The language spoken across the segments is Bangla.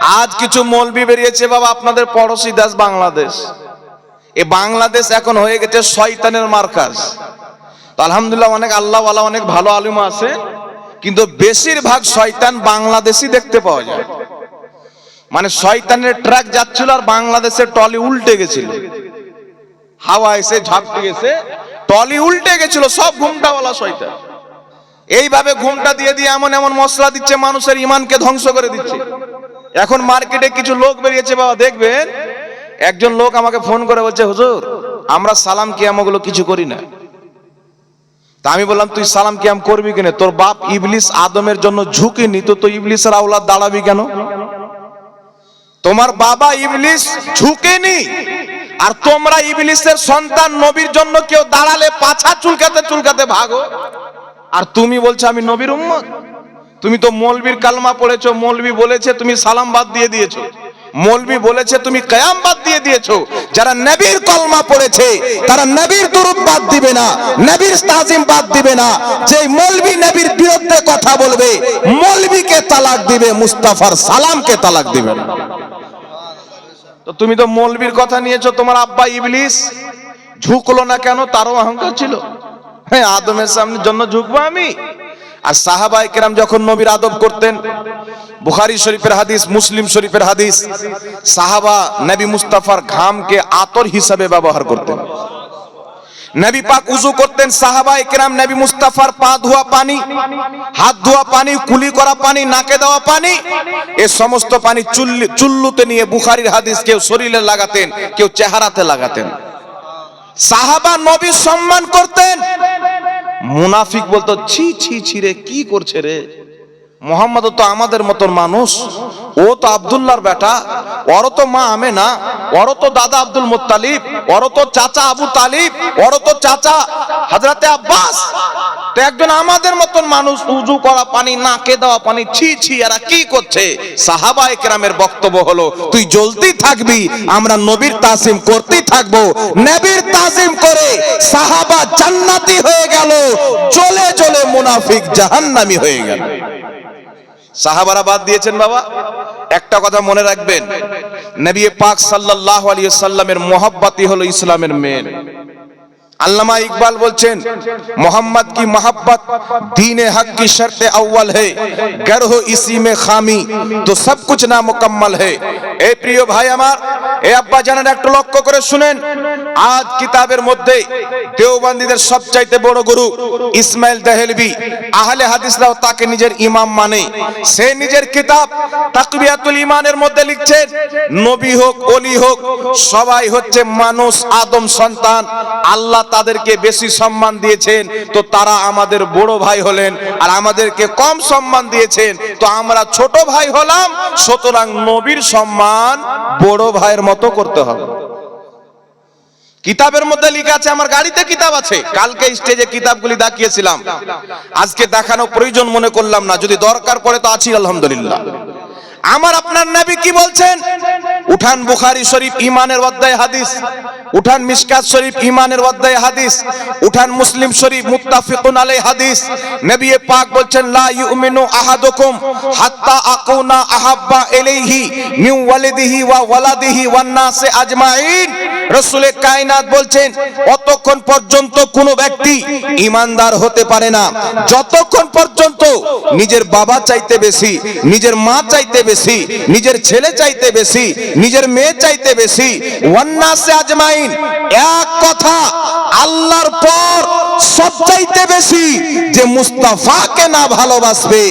আজ কিছু মলবি বেরিয়েছে বাবা, আপনাদের পড়োশি দেশ বাংলাদেশ। এ বাংলাদেশ এখন হয়ে গেছে শয়তানের মার্কাজ। তো আলহামদুলিল্লাহ অনেক আল্লাহওয়ালা, অনেক ভালো আলিম আছে, কিন্তু বেশিরভাগ শয়তান বাংলাদেশই দেখতে পাওয়া যায়। মানে শয়তানের ট্রাক যাচ্ছিল আর বাংলাদেশের টলি উল্টে গেছিল। হাওয়া এসে ঝাপটে গেছে টলি উল্টে গেছিল, সব ঘুমটাওয়ালা শয়তান। এইভাবে ঘুমটা দিয়ে দিয়ে এমন এমন মশলা দিচ্ছে, মানুষের ইমানকে ধ্বংস করে দিচ্ছে। এখন মার্কেটে কিছু লোক বেরিয়েছে, বাবা, দেখবেন? একজন লোক আমাকে ফোন করে বলছে, হুজুর, আমরা সালাম কিয়ামগুলো কিছু করি না। তা আমি বললাম, তুই সালাম কিয়াম করবি কেন? তোর বাপ ইবলিস আদমের জন্য ঝুঁকিনি তো তো ইবলিসের আওলাদ দাঁড়াবি কেন? তোমার বাবা ইবলিস ঝুঁকেনি আর তোমরা ইবলিসের সন্তান নবীর জন্য কেউ দাঁড়ালে পাছা চুলকাতে চুলকাতে ভাগো। আর তুমি বলছো, আমি নবীর উম্মত। তুমি তো মৌলবীর কালমা পড়েছো মৌলবী বলেছে তুমি সালাম বাদ দিয়ে দিয়েছ। মৌলবী বলেছে তুমি কয়াম বাদ দিয়ে দিয়েছ। যারা নবীর কলমা পড়েছে, তারা নবীর দুরূপ বাদ দিবে না, নবীর তাজিম বাদ দিবে না। যে মৌলবী নবীর বিরুদ্ধে কথা বলবে মৌলবীকে তালাক দিবে, মুস্তাফার সালামকে তালাক দিবে না। তো তুমি তো মৌলবীর কথা নিয়েছো, তোমার আব্বা ইবলিস ঝুঁকলো না কেন? তারও অহংকার ছিল। হ্যাঁ আদমের সামনে জন্য ঝুঁকবো আমি। আর সাহাবা একরাম যখন নবীর আদব করতেন, বুখারি শরীফের হাদিস, মুসলিম শরীফের হাদিস, সাহাবা নবী মুস্তাফার ঘামকে আতর হিসাবে ব্যবহার করতেন। নবী পাক উজু করতেন সাহাবা কেরাম নবী মুস্তাফার পা ধোয়া পানি, হাত ধোয়া পানি, কুলি করা পানি, নাকে দেওয়া পানি, এ সমস্ত পানি চুল্লি, চুল্লুতে নিয়ে বুখারির হাদিস কেউ শরীরে লাগাতেন, কেউ চেহারাতে লাগাতেন। সাহাবা নবী সম্মান করতেন মুনাফিক বলতো ছি ছি ছি কি করছে রে? মোহাম্মদ তো আমাদের মতন মানুষ। ও তো আব্দুল্লাহর বেটা। ওর তো মা আমে না ওর তো দাদা আব্দুল মুত্তালিব। ওর তো চাচা আবু তালিব। ওর তো চাচা হাজরাতে আব্বাস। তো একজন আমাদের মতন মানুষ উজু করা পানি, নাকে দেওয়া পানি, ছি ছি, এরা কি করছে? সাহাবা একরামের বক্তব্য হলো, তুই জ্বলতি থাকবি, আমরা নবীর তাসিম করতেই থাকব। নবীর তাসিম করে সাহাবা জান্নাতি হয়ে গেল, চলে চলে মুনাফিক জাহান্নামি হয়ে গেল। সাহাবারা বাদ দিয়েছেন বাবা। একটা কথা মনে রাখবেন, নবী পাক সাল্লাল্লাহু আলাইহি সাল্লামের মোহাব্বতই হলো ইসলামের মেন আল্লামা ইকবাল বলছেন, মোহাম্মদ কি মহাব্বত? দীনে হক কি শর্ত আউ্বাল হে? গর হো ইসি মে খামি, তো সব কুছ না मुकम्मल হে? এ প্রিয় ভাই আমার, এ আব্বা জানেন একটু লক্ষ্য করে শুনেন, আজ কিতাবের মধ্যে দেওবন্দীদের সবচাইতে বড় গুরু ইসমাইল দেহেলবি আহলে হাদিসরাও তাকে নিজের ইমাম মানে। সে নিজের কিতাব তাকবিয়াতুল ইমানের মধ্যে লিখছেন, নবী হোক অলি হোক, সবাই হচ্ছে মানুষ, আদম সন্তান, আল্লাহ তাদেরকে বেশি সম্মান দিয়েছেন, তো তারা আমাদের বড় ভাই হলেন আর আমাদেরকে কম সম্মান দিয়েছেন, তো আমরা ছোট ভাই হলাম, সুতরাং নবীর সম্মান বড় ভাইয়ের মতো করতে হবে। কিতাবের মধ্যে লেখা আছে, আমার গাড়িতে কিতাব আছে, কালকে স্টেজে কিতাবগুলি দেখিয়েছিলাম। আজকে দেখানো প্রয়োজন মনে করলাম না, যদি দরকার পড়ে তো আছি, আলহামদুলিল্লাহ। আমার আপনার নবী কি বলছেন? উঠান বুখারী শরীফ ইমানের অধ্যায় হাদিস, উঠান মিশকাত শরীফ ইমানের অধ্যায় হাদিস, উঠান মুসলিম শরীফ মুত্তাফিকুন আলাই হাদিস। নবী পাক বলছেন, লা ইউমিনু আহাদুকুম হাত্তা আকুনা আহাব্বা ইলাইহি মিন ওয়ালিদিহি ওয়া ওয়ালাদিহি ওয়ান নাসি আজমাইন। রসুলের কায়নাত বলছেন, অতক্ষণ পর্যন্ত কোনো ব্যক্তি ইমানদার হতে পারে না। যতক্ষণ পর্যন্ত নিজের বাবা চাইতে বেশি, নিজের মা চাইতে বেশি নিজের ছেলে চাইতে বেশি নিজের মেয়ে চাইতে বেশি। ওয়ান্নাসে আজমাইন এক কথা আল্লাহর পর সব চাইতে বেশি যে মুস্তাফাকে না ভালোবাসবে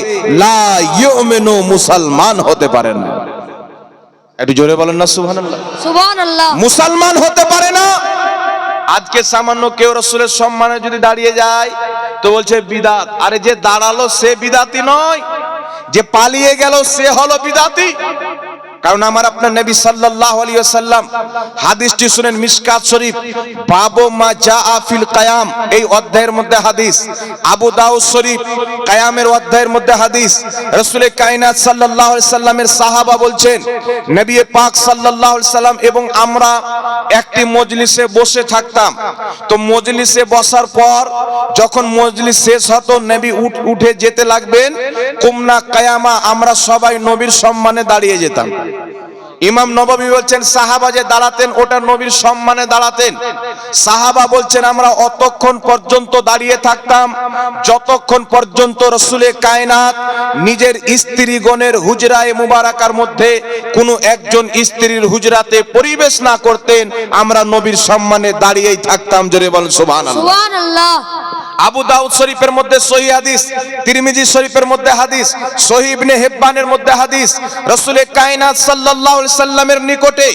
লা ইউমিনু মুসলমান হতে পারে না। একটু জোরে বলেন না সুবহানাল্লাহ। সুবহানাল্লাহ। মুসলমান হতে পারে না। আজকে সামান্য কেউ রসুলের সম্মানে যদি দাঁড়িয়ে যায় তো বলছে বিদাত। আরে যে দাঁড়াল সে বিদাতি নয়। যে পালিয়ে গেল সে হলো বিদাতি। কারণ আমার আপনার নবী সাল্লাল্লাহু আলাইহি ওয়াসাল্লাম হাদিসটি শুনেন মিশকাত শরীফ, বাবু মা জাআ ফিল কায়াম এই অধ্যায়ের মধ্যে হাদিস। আবু দাউদ শরীফ, কায়ামের অধ্যায়ের মধ্যে হাদিস। রাসূল কায়নাত সাল্লাল্লাহু আলাইহি সাল্লামের সাহাবা বলছেন, নবী পাক সাল্লাল্লাহু আলাইহি সাল্লাম এবং আমরা একটি মজলিসে বসে থাকতাম। তো মজলিসে বসার পর যখন মজলিস শেষ হতো, নবী উঠে যেতে লাগবেন কুমনা কায়ামা আমরা সবাই নবীর সম্মানে দাঁড়িয়ে যেতাম। ইমাম নববী বলছেন, সাহাবা যে দাঁড়াতেন, ওটা নবীর সম্মানে দাঁড়াতেন। সাহাবা বলছেন, আমরা অতক্ষণ পর্যন্ত দাঁড়িয়ে থাকতাম, যতক্ষণ পর্যন্ত রসুলে কায়নাত, নিজের স্ত্রীগণের হুজরায় মুবারাকার মধ্যে কোনো একজন স্ত্রীর হুজরাতে পরিবেশ না করতেন, আমরা নবীর সম্মানে দাঁড়িয়েই থাকতাম, জোরে বলেন সুবহানাল্লাহ। সুবহানাল্লাহ। আবু দাউদ শরীফের মধ্যে সহি হাদিস, তিরমিজি শরীফের মধ্যে হাদিস, সহি ইবনে হিব্বানের মধ্যে হাদিস রাসূলে কায়নাত সাল্লাল্লাহু আলাইহি সাল্লামের নিকটে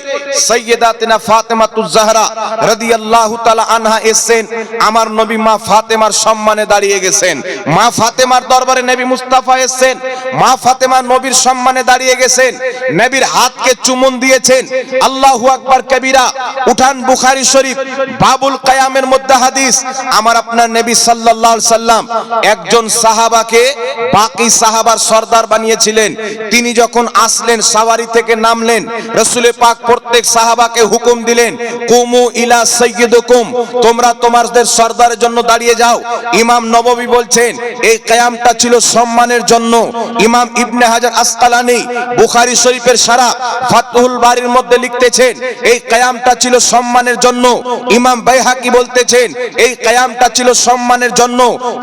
সাইয়্যিদাতিনা ফাতেমাতুজ জাহরা রাদিয়াল্লাহু তাআলা আনহা এসেন আমার নবী মা ফাতেমার সম্মানে দাঁড়িয়ে গেছেন। মা ফাতেমার দরবারে নবী মুস্তাফা এসেন মা ফাতেমা নবীর সম্মানে দাঁড়িয়ে গেছেন, নবীর হাতকে চুমুন দিয়েছেন, আল্লাহু আকবার কবিরা, উঠান বুখারী শরীফ, বাবুল কায়ামের মধ্যে হাদিস, আমার আপনার নবী সাল্লাম একজন সাহাবাকে বাকি সাহাবার সর্দার বানিয়েছিলেন। তিনি যখন আসলেন, সাওয়ারি থেকে নামলেন, রসুলে পাক প্রত্যেক সাহাবাকে হুকুম দিলেন, কুমু ইলা তোমরা তোমাদের সর্দারের জন্য দাঁড়িয়ে যাও। ইমাম নববী বলছেন, এই কায়ামটা ছিল সম্মানের জন্য। ইমাম ইবনে হাজার বুখারী শরীফের সারা ফাতহুল বাড়ির মধ্যে লিখতেছেন, এই কায়ামটা ছিল সম্মানের জন্য। ইমাম বাইহাকি বলতেছেন, এই কায়ামটা ছিল সম্মানের জন্য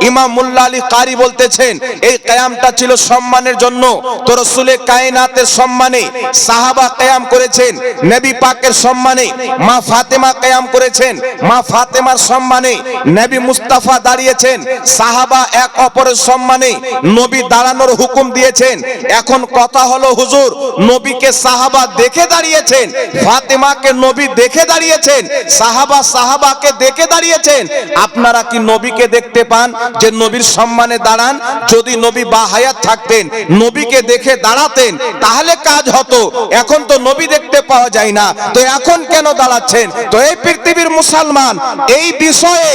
ইমাম মুল্লা আলী কারি বলতেছেন, এই কায়ামটা ছিল সম্মানের জন্য। তো রসুলে কায়নাতের সম্মানে সাহাবা কায়াম করেছেন, নবী পাকের সম্মানে মা ফাতেমা কায়াম করেছেন, মা ফাতেমার সম্মানে নবী মুস্তাফা দাঁড়িয়েছেন, সাহাবা এক অপরের সম্মানে নবী দাঁড়ানোর হুকুম দিয়েছেন। এখন কথা হলো, হুজুর, নবীকে সাহাবা দেখে দাঁড়িয়েছেন, ফাতেমাকে নবী দেখে দাঁড়িয়েছেন, সাহাবা সাহাবাকে দেখে দাঁড়িয়েছেন। আপনারা কি নবীকে দেখতে পান যে নবীর সম্মানে দাঁড়ান। যদি নবী বা হায়াত থাকতেন, নবীকে দেখে দাঁড়াতেন, তাহলে কাজ হতো। এখন তো নবী দেখতে পাওয়া যায় না। তো এখন কেন দাঁড়াচ্ছেন? তো এই পৃথিবীর মুসলমান, এই বিষয়ে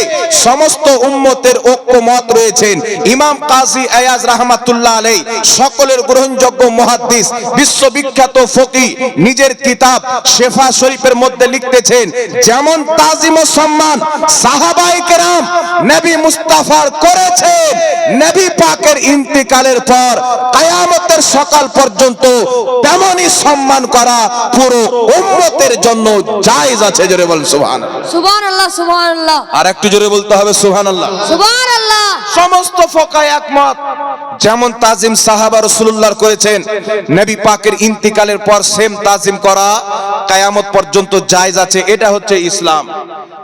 সমস্ত উম্মতের ঐক্যমত রয়েছেন। ইমাম কাজী আয়াজ রাহমাতুল্লাহ আলাই সকলের গ্রহণযোগ্য মুহাদ্দিস, বিশ্ববিখ্যাত ফকি, নিজের কিতাব শেফা শরীফের মধ্যে লিখতেছেন, যেমন তাজিম ও সম্মান সাহাবাই কেরাম, নবী মুস্তাফার করেছে। নবী পাকের ইন্তিকালের পর কায়ামতের সকাল পর্যন্ত তেমনই সম্মান করা পুরো উম্মতের জন্য জায়েজ আছে। জোরে বল সুবহান সুবহানাল্লাহ সুবহানাল্লাহ। আর একটু জোরে বলতে হবে সুবহানাল্লাহ। সুবহানাল্লাহ। সমস্ত ফোকায় একমত। যেমন তাজিম সাহাবা রসুল্লাহর করেছেন, নবী পাকের ইন্তিকালের পর সেম তাজিম করা, কায়ামত পর্যন্ত জায়জ আছে, এটা হচ্ছে ইসলাম।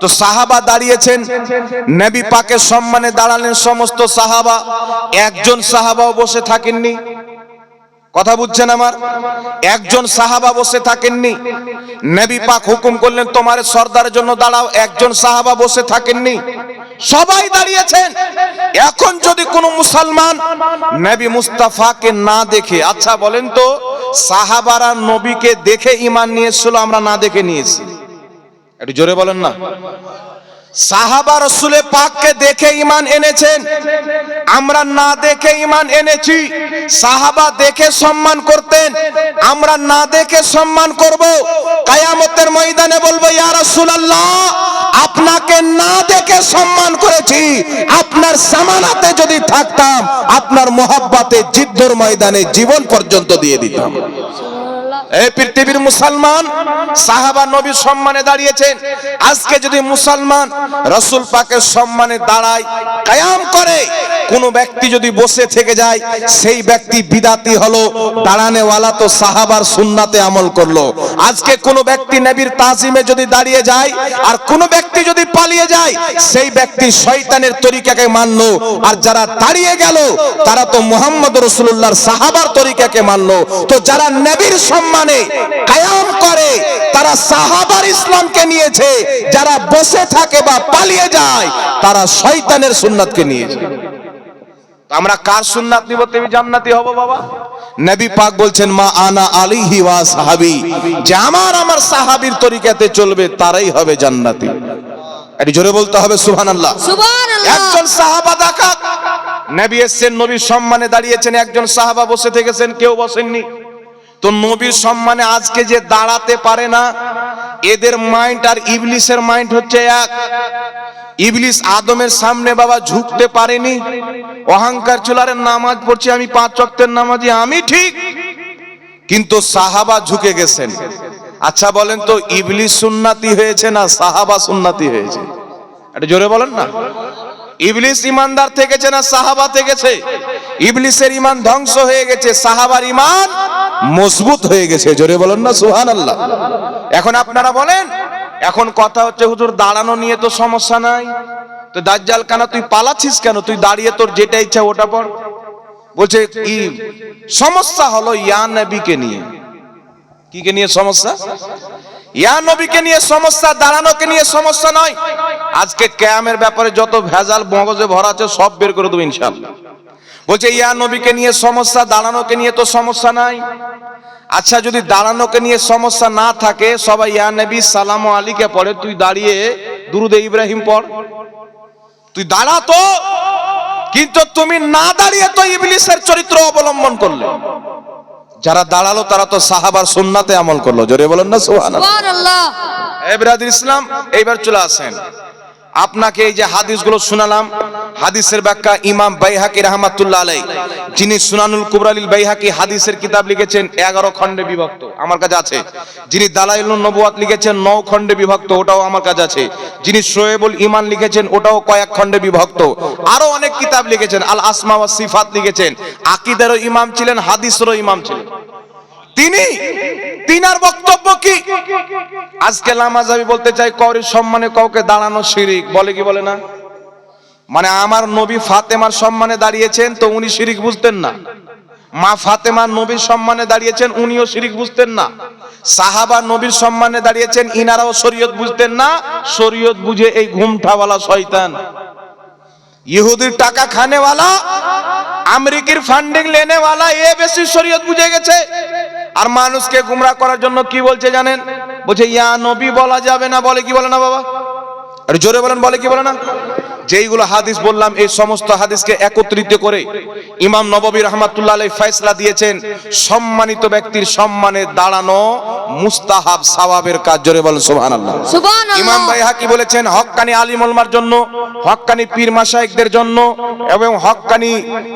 তো সাহাবা দাঁড়িয়েছেন, নবী পাকের সম্মানে দাঁড়ালেন সমস্ত সাহাবা, একজন সাহাবাও বসে থাকেননি। কথা বুঝছেন আমার? একজন সাহাবা বসে থাকেননি। নবী পাক হুকুম করলেন, তোমার সর্দারের জন্য দাঁড়াও, একজন সাহাবা বসে থাকেননি। সবাই দাঁড়িয়েছেন। এখন যদি কোনো মুসলমান নবী মুস্তাফাকে না দেখে আচ্ছা বলেন তো, সাহাবারা নবীকে দেখে ইমান নিয়ে এসেছিল আমরা না দেখে নিয়েছি। একটু জোরে বলেন না। সাহাবা রসুলে পাককে দেখে ইমান এনেছেন, আমরা না দেখে ইমান এনেছি। সাহাবা দেখে সম্মান করতেন, আমরা না দেখে সম্মান করব। কায়ামতের ময়দানে বলব, ইয়া রাসূলুল্লাহ আপনাকে না দেখে সম্মান করেছি, আপনার সামানাতে যদি থাকতাম, আপনার মহাব্বাতে যুদ্ধর ময়দানে জীবন পর্যন্ত দিয়ে দিতাম। এই পৃথিবীর মুসলমান, সাহাবা নবীর সম্মানে দাঁড়িয়েছেন। আজকে যদি মুসলমান রসুল পাকের সম্মানে দাঁড়ায়, কায়াম করে, কোন ব্যক্তি যদি বসে থেকে যায়, সেই ব্যক্তি বিদাতি হলো, দাঁড়ানেওয়ালা তো সাহাবার সুন্নাতে আমল করল। আজকে কোন ব্যক্তি নবীর তাজিমে যদি দাঁড়িয়ে যায়, আর কোন ব্যক্তি যদি পালিয়ে যায়, সেই ব্যক্তি শয়তানের তরিকাকে মানলো, আর যারা দাঁড়িয়ে গেল, তারা তো মোহাম্মদ রসুল্লাহর সাহাবার তরিকাকে মানলো। তো যারা নবীর সম্মানে কায়াম করে তারা সাহাবার ইসলামকে নিয়েছে যারা বসে থাকে বা পালিয়ে যায় তারা শয়তানের সুন্নাতকে নিয়েছে। তো আমরা কার সুন্নাত নিব? তুমি জান্নাতি হব বাবা। নবী পাক বলছেন মা আনা আলিহি ওয়া সাহাবি। যে আমার আমার সাহাবীর তরিকাতে চলবে তারাই হবে জান্নাতি। এটি জোরে বলতে হবে সুবহানাল্লাহ। সুবহানাল্লাহ। একজন সাহাবা দেখা নবী এসেছেন নবীর সম্মানে দাঁড়িয়েছেন একজন সাহাবা বসে থেকেছেন কেউ বসেননি। তো নবীর সম্মানে আজকে যে দাঁড়াতে পারে না, এদের মাইন্ড আর ইবলিসের মাইন্ড হচ্ছে এক। ইবলিস আদমের সামনে বাবা ঝুঁকতে পারেনি, অহংকার চুলারের নামাজ পড়ছি, আমি পাঁচ ওয়াক্তের নামাজি, আমি ঠিক। কিন্তু সাহাবা ঝুঁকে গেছেন। আচ্ছা বলেন তো, ইবলিস সুন্নাতি হয়েছে না সাহাবা সুন্নাতি হয়েছে? এটা জোরে বলেন না। ইবলিস ইমানদার থেকেছে না সাহাবা থেকেছে? ইবলিসের ইমান ধ্বংস হয়ে গেছে, সাহাবার ইমান মজবুত হয়ে গেছে, জোরে বলেন না সুহান আল্লাহ এখন আপনারা বলেন, এখন কথা হচ্ছে, হুজুর, দাঁড়ানো নিয়ে তো সমস্যা নাই। তো দাজ্জাল, কেন তুই পালাচ্ছিস কেন? তুই দাঁড়িয়ে তোর যেটা ইচ্ছা ওটা পর বলছে কি সমস্যা হলো ইয়া নবীকে নিয়ে। কি কে নিয়ে সমস্যা? ইয়া নবীকে নিয়ে সমস্যা, দাঁড়ানোকে নিয়ে সমস্যা নয়। আজকে ক্যামের ব্যাপারে যত ভেজাল মগজে ভরা আছে, সব বের করে দেবো ইনশাল্লাহ বলছে, ইয়া নবীকে নিয়ে সমস্যা, দাঁড়ানোকে নিয়ে তো সমস্যা নাই। আচ্ছা যদি দাঁড়ানোকে নিয়ে সমস্যা না থাকে, সবাই ইয়া নবী, সালাম আলীকে পড়ে, তুই দাঁড়িয়ে দুরুদে ইব্রাহিম পড়। তুই দাঁড়া তো, কিন্তু তুমি না দাঁড়িয়ে তো ইবলিসের চরিত্র অবলম্বন করলে। যারা দাঁড়াল তারা তো সাহাবার সুন্নাতে আমল করল। জোরে বলেন না সুবহানাল্লাহ। ইসলাম এইবার চলে আসেন। আপনাকে এই যে হাদিসগুলো শোনালাম, হাদিসের ব্যাখ্যা ইমাম বাইহাকি রহমাতুল্লাহ আলাই যিনি সুনানুল কুবরালিল বাইহাকি হাদিসের কিতাব লিখেছেন, এগারো খণ্ডে বিভক্ত, আমার কাছে আছে। যিনি দালাইলুন নবুয়াত লিখেছেন, নৌ খণ্ডে বিভক্ত, ওটাও আমার কাছে আছে। যিনি শোয়েবুল ইমান লিখেছেন, ওটাও কয়েক খণ্ডে বিভক্ত। আরও অনেক কিতাব লিখেছেন আল আসমা সিফাত লিখেছেন। আকিদারও ইমাম ছিলেন, হাদিসেরও ইমাম ছিলেন। তিনি? তিনার বক্তব্য কি? আজকে নামাজ আমি বলতে চাই কৌরির সম্মানে কাউকে দাঁড়ানো শিরিক। বলে কি বলে না? মানে আমার নবী ফাতেমার সম্মানে দাঁড়িয়েছেন তো উনি শিরিক বুঝতেন না। মা ফাতেমার নবীর সম্মানে দাঁড়িয়েছেন, উনিও শিরিক বুঝতেন না। সাহাবা নবীর সম্মানে দাঁড়িয়েছেন, ইনারাও শরীয়ত বুঝতেন না। শরীয়ত বুঝে এই ঘুমঠাওয়ালা শয়তান। ইহুদির টাকা খানেওয়ালা, আমেরিকার ফান্ডিং লেনেওয়ালা, এ বেশি শরীয়ত বুঝে গেছে। আর মানুষকে গুমরা করার জন্য কি বলছে জানেন? বলছে, ইয়া নবী বলা যাবে না। বলে কি বলে না বাবা? আর জোরে বলেন, বলে কি বলে না? যেইগুলো হাদিস বললাম এই সমস্ত হাদিসকে একত্রিত করে ইমাম নববী রহমাতুল্লাহ আলাই ফয়সলা দিয়েছেন সম্মানিত ব্যক্তির সম্মানে দাঁড়ানো মুস্তাহাব সাওয়াবের কাজ। জোরে বলেন সুবহানাল্লাহ। ইমাম সুবহানাল্লাহ বাইহাকি বলেছেন হক্কানি আলিম ওলমার জন্য হক্কানি পীর মাশাইকদের জন্য এবং হক্কানি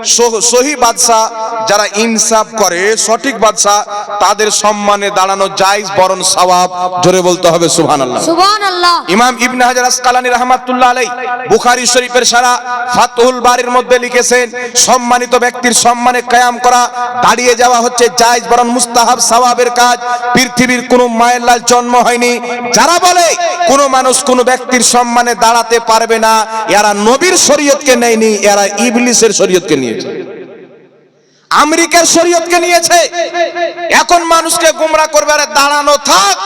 সহ- সহি বাদশা যারা ইনসাফ করে সঠিক বাদশা তাদের সম্মানে দাঁড়ানো জায়েজ বরণ সওয়াব। জোরে বলতে হবে সুবহানাল্লাহ। সুবহানাল্লাহ। ইমাম ইবনে হাজার আসকালানি রহমাতুল্লাহ আলাই বুখারী শরীফের সারা ফাতহুল বাড়ির মধ্যে লিখেছেন, সম্মানিত ব্যক্তির সম্মানে কায়াম করা, দাঁড়িয়ে যাওয়া হচ্ছে জায়েজ বরং মুস্তাহাব সওয়াবের কাজ। পৃথিবীর কোনো মায়ের লাল জন্ম হয়নি। যারা বলে, কোন মানুষ কোন ব্যক্তির সম্মানে দাঁড়াতে পারবে না, এরা নবীর শরীয়তকে নেয়নি, এরা ইবলিসের শরীয়তকে নিয়েছে। আমেরিকার শরীয়তকে নিয়েছে। এখন মানুষকে গুমরা করবে, আরে দাঁড়ানো থাক।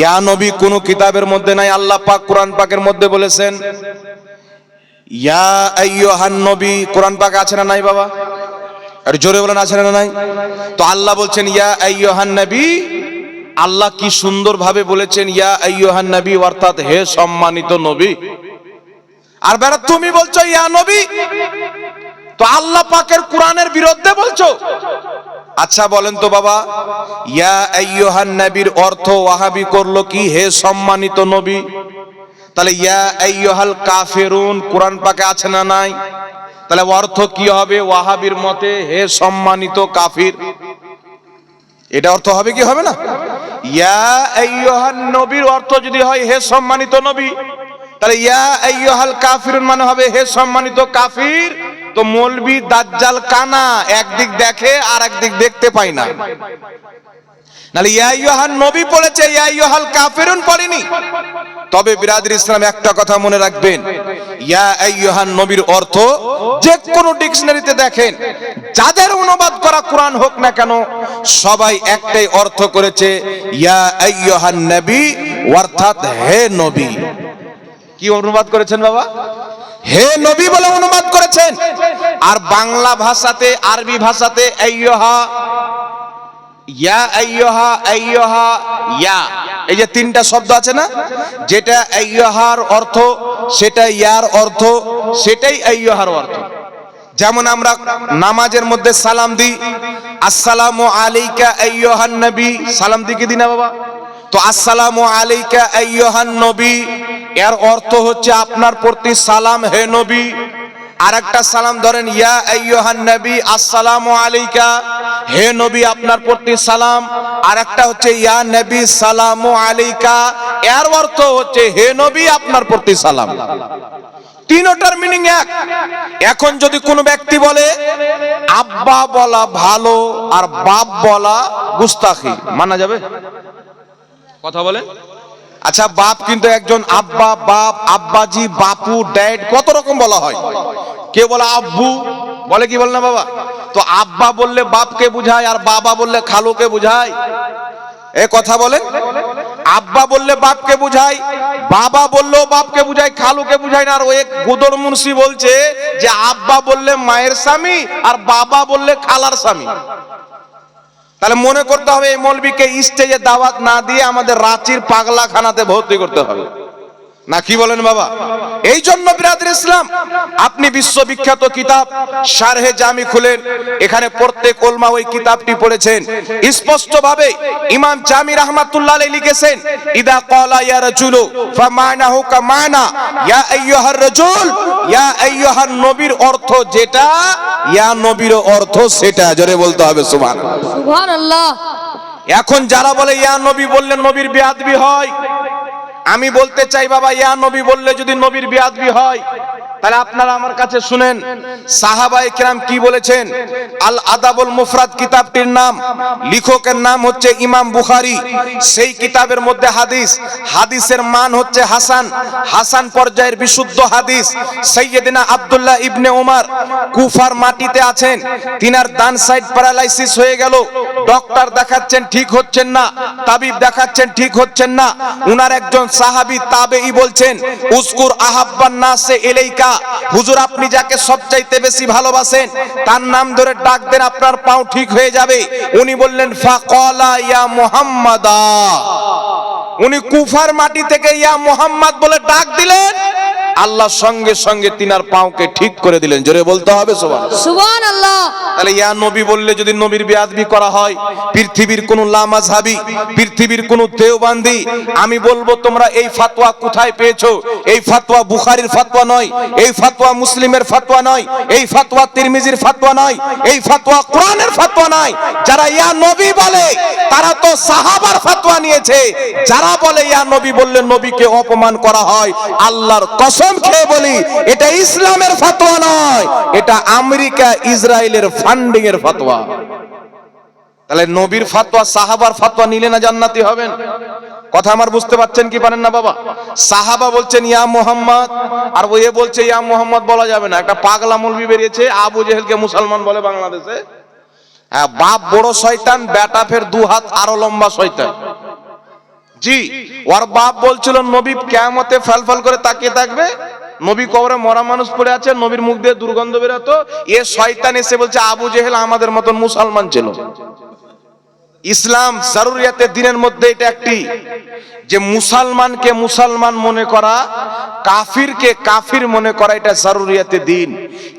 ইয়া নবী, কোন কিতাবের মধ্যে নাই, আল্লাহ পাক কোরআন পাকের মধ্যে বলেছেন, ইয়া আইয়ুহান নবী, কোরআন পাকে আছে না নাই বাবা? আর জোরে বলেন, আছে না নাই? তো আল্লাহ বলছেন, ইয়া আইয়ুহান নবী, আল্লাহ কি সুন্দর ভাবে বলেছেন, ইয়া আইয়ুহান নবী, অর্থাৎ হে সম্মানিত নবী। আর বেড়া তুমি বলছো ইয়া নবী? তো আল্লাহ পাকের কোরআনের বিরুদ্ধে বলছো? আচ্ছা বলেন তো বাবা। ইয়া আইয়ুহান নবীর অর্থ ওয়াহাবি করল কি? হে সম্মানিত নবী, তাহলে ইয়া আইয়ুহাল কাফিরুন, কোরআন পাকে আছে না নাই? তাহলে অর্থ কি হবে ওয়াহাবির মতে? হে সম্মানিত কাফির। এটা অর্থ হবে কি? হবে না? ইয়া আইয়ুহান নবীর অর্থ যদি হয় হে সম্মানিত নবী, তাহলে ইয়া আইয়ুহাল কাফিরুন মানে হবে হে সম্মানিত কাফির। তো মৌলবি দাজ্জাল কানা একদিক দেখে আর একদিক দেখতে পায় না। নালে ইয়া আইয়ুহান নবী বলেছে ইয়া আইয়ুহাল কাফিরুন পড়েনি। তবে বিরাদর ইসলাম একটা কথা মনে রাখবেন, ইয়া আইয়ুহান নবীর অর্থ যে কোন ডিকশনারিতে দেখেন, যাদের অনুবাদ করা কোরআন হোক না কেন, সবাই একটাই অর্থ করেছে, ইয়া আইয়ুহান নবী, অর্থাৎ হে নবী। কি অনুবাদ করেছেন বাবা? হে নবী বলে অনুবাদ করেছেন। আর বাংলা ভাষাতে, আরবি ভাষাতে, আইয়ুহা, ইয়া, আইয়ুহা আইয়ুহা, ইয়া। এই যে তিনটা শব্দ আছে না? যেটা আইয়ুহার অর্থ, সেটা ইয়ার অর্থ, সেটাই আইয়ুহার অর্থ। যেমন আমরা নামাজের মধ্যে সালাম দিই, আসসালামু আলাইকা আইয়ুহান নবী। সালাম দিকে দিই না বাবা। তো আসসালামু আলাইকা আইয়ুহান নবী। এর অর্থ হচ্ছে আপনার প্রতি সালাম হে নবী। আর একটা সালাম ধরেন, ইয়া আইয়ুহান নবী, আসসালামু আলাইকা। হে নবী, আপনার প্রতি সালাম। আর একটা হচ্ছে, ইয়া নবী, সালামু আলাইকা। এর অর্থ হচ্ছে, হে নবী, আপনার প্রতি সালাম। তিনটার মিনিং এক। এখন যদি কোনো ব্যক্তি বলে, আব্বা বলা ভালো আর বাপ বলা গুস্তাখি, মানা যাবে? কথা বলেন আচ্ছা বাপ কিন্তু একজন আব্বা, বাপ, আব্বাজি, বাপু, ড্যাড, কত রকম বলা হয়? কে বলে আব্বু, বলে কি বলে না বাবা? তো আব্বা বললে বাপকে বুঝায় আর বাবা বললে খালুকে বুঝায়। এ কথা বলে? আব্বা বললে বাপকে বুঝায়, বাবা বললেও বাপকে বুঝায়, খালুকে বুঝায় না। আর ওই গুদর মুন্সি বলছে যে আব্বা বললে মায়ের স্বামী আর বাবা বললে খালার স্বামী। তাহলে মনে করতে হবে এই মৌলবীকে স্টেজে দাওয়াত না দিয়ে আমাদের রাঁচির পাগলাখানাতে ভর্তি করতে হবে। না কি বলেন বাবা? এই জন্য বিরাদের ইসলাম। আপনি বিশ্ববিখ্যাত কিতাব শারহে জামি খুলেন এখানে প্রত্যেক ওলমা ওই কিতাবটি পড়েছেন। স্পষ্ট ভাবে ইমাম জামি রহমাতুল্লাহ আলাইহি লিখেছেন ইদা ক্বালা ইয়া রাজুলু ফামানাহু কামানা ইয়া আইয়ুহার রাজুল ইয়া আইয়ুহান নবীর অর্থ যেটা ইয়া নবীর অর্থ সেটা। জোরে বলতে হবে সুবহানাল্লাহ। সুবহান আল্লাহ এখন যারা বলে ইয়া নবী বললে নবীর বেয়াদবি হয়। আমি বলতে চাই বাবা ইয়া নবী বললে যদি নবীর বিয়াদবি হয় তাহলে আপনারা আমার কাছে শুনেন। সাহাবায়ে কিরাম কি বলেছেন? আল আদাবুল মুফরাদ কিতাবটির নাম, লেখকের নাম হচ্ছে ইমাম বুখারী। সেই কিতাবের মধ্যে হাদিস, হাদিসের মান হচ্ছে হাসান। হাসান পর্যায়ের বিশুদ্ধ হাদিস। সৈয়দিনা আব্দুল্লাহ ইবনে ওমর কুফার মাটিতে আছেন। তিনার ডান সাইড প্যারালাইসিস হয়ে গেল। ডক্টর দেখাচ্ছেন ঠিক হচ্ছেন না, তাবিব দেখাচ্ছেন ঠিক হচ্ছেন না। উনার একজন সাহাবী তাবেই বলছেন উস্কুর আহাব্বান নাসে এলাইকা হুজুর, আপনি যাকে সবচাইতে বেশি ভালোবাসেন, তার নাম ধরে ডাক দেন, আপনার পাও ঠিক হয়ে যাবে। উনি বললেন, ফাকালা ইয়া মুহাম্মাদা। উনি কুফার মাটি থেকে ইয়া মোহাম্মদ বলে ডাক দিলেন। আল্লাহ সঙ্গে সঙ্গে তিনার পাওকে ঠিক করে দিলেন। জোরে বলতে হবে সুবহান আল্লাহ তাহলে ইয়া নবী বললে যদি নবীর বেয়াদবি করা হয় পৃথিবীর কোন লামাজহাবি পৃথিবীর কোন দেওবান্দি আমি বলব তোমরা এই ফাতোয়া কোথায় পেয়েছ? এই ফাতোয়া বুখারীর ফাতোয়া নয় এই ফাতোয়া মুসলিমের ফাতোয়া নয় এই ফাতোয়া তিরমিজির ফাতোয়া নয় এই ফাতোয়া কোরআনের ফাতোয়া নয়। যারা ইয়া নবী বলে তারা তো সাহাবার ফাতোয়া নিয়েছে। যারা বলে ইয়া নবী বললে নবীকে অপমান করা হয় আল্লাহর কসম খেয়ে বলি, এটা ইসলামের ফাতোয়া নয়, এটা আমেরিকা ইসরায়েলের ফান্ডিং এর ফাতোয়া। তাহলে নবীর ফাতোয়া, সাহাবার ফাতোয়া নিলে না জান্নাতি হবেন? কথা আমার বুঝতে পারছেন কি পারেন না বাবা? সাহাবা বলছেন, ইয়া মোহাম্মদ। আর ওয়ে বলছে, ইয়া মোহাম্মদ বলা যাবে না। একটা পাগলা মৌলবি বেরিয়েছে, আবু জেহেলকে মুসলমান বলে বাংলাদেশে। হ্যাঁ বাপ বড় শয়তান, বেটা ফের দু হাত আরও লম্বা শয়তান। জি। ওর বাপ বলছিল, নবী কেমতে ফেলফেল করে তাকিয়ে থাকবে। নবী কবরে মরা মানুষ পড়ে আছে, নবীর মুখ দিয়ে দুর্গন্ধ বেরোতো। এ শয়তান এসে বলছে, আবু জেহেল আমাদের মতন মুসলমান ছিল। ইসলাম জরুরিয়াতের দিনের মধ্যে এটা একটি, যে মুসলমানকে মুসলমান মনে করা কাফিরকে কাফির মনে করা এটা জরুরিয়াতের দিন।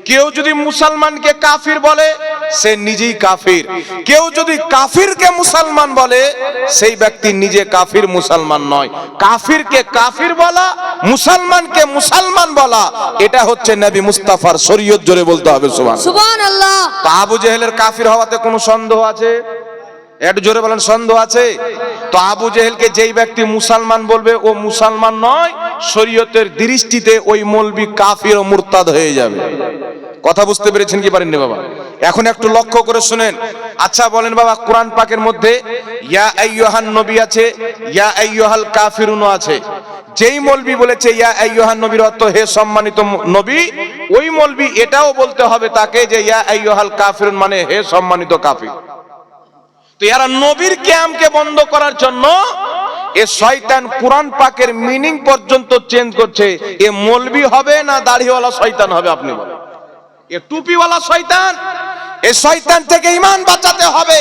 কেউ যদি মুসলমানকে কাফির বলে সে নিজেই কাফির। কেউ যদি কাফিরকে মুসলমান বলে সেই ব্যক্তি নিজে কাফির মুসলমান নয়। কাফিরকে কাফির বলা মুসলমানকে মুসলমান বলা এটা হচ্ছে নবী মুস্তাফার শরীয়ত জোরে বলতে হবে সুবহান সুবহান আল্লাহ তো আবু জেহেলের কাফির হওয়াতে কোনো সন্দেহ আছে? একটু জোরে বলেন সন্দেহ আছে? তো আবু জেহেলকে যেই ব্যক্তি মুসলমান বলবে, ও মুসলমান নয়, শরীয়তের দৃষ্টিতে ওই মৌলবি কাফির ও মুরতাদ হয়ে যাবে। কথা বুঝতে পেরেছেন কি পারেননি বাবা? এখন একটু লক্ষ্য করে শুনেন। আচ্ছা বলেন বাবা, কোরআন পাকের মধ্যে, ইয়া আইয়ুহান নবী আছে, ইয়া আইয়ুহাল কাফিরুনও আছে। যেই মলবি বলেছে, ইয়া আইয়ুহান নবীর অর্থ, হে সম্মানিত নবী, ওই মলবি এটাও বলতে হবে তাকে যে, ইয়া আইয়ুহাল কাফিরুন মানে হে সম্মানিত কাফির। তো এরা নবীর ক্যাম্পকে বন্ধ করার জন্য এ শয়তান কোরআন পাকের মিনিং পর্যন্ত চেঞ্জ করছে। এ মলবি হবে না দাড়িওয়ালা শয়তান হবে, আপনি বলেন। এ টুপিওয়ালা শয়তান, এ শয়তান থেকে ইমান বাঁচাতে হবে।